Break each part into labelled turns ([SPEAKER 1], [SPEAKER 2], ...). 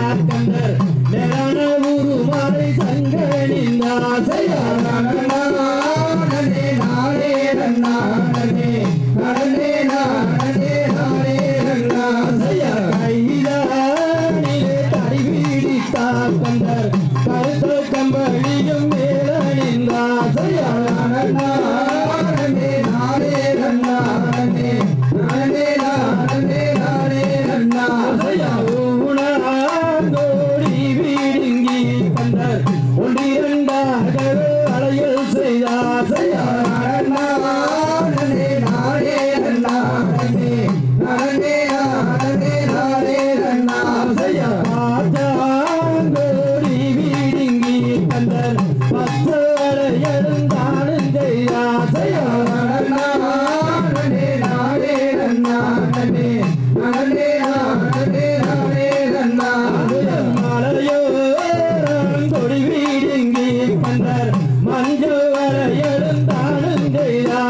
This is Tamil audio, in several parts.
[SPEAKER 1] கண்டர்
[SPEAKER 2] நன்னா.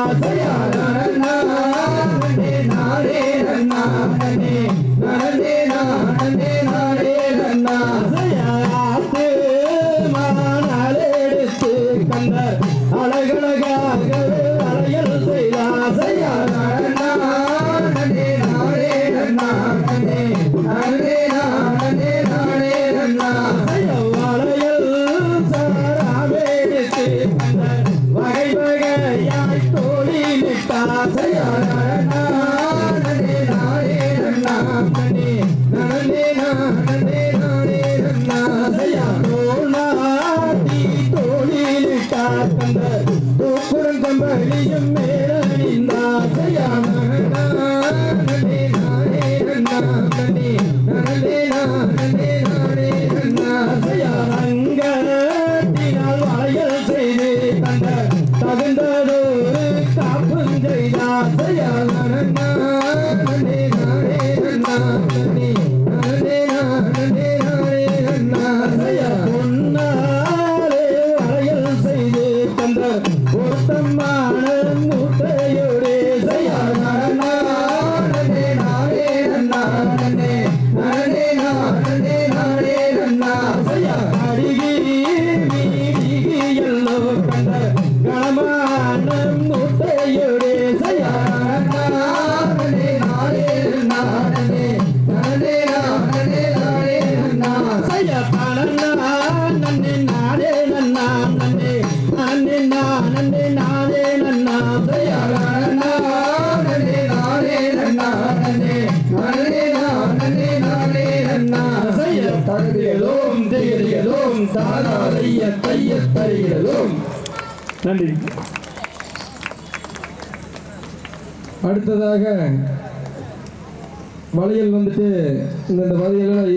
[SPEAKER 1] Nada. ஓடி தோழிலிட்டார் தந்த தூக்குடன் கம்பளியும் மேல தகுதியலும் நன்றி.
[SPEAKER 3] அடுத்ததாக வளையல் வந்துட்டு இந்த வளையல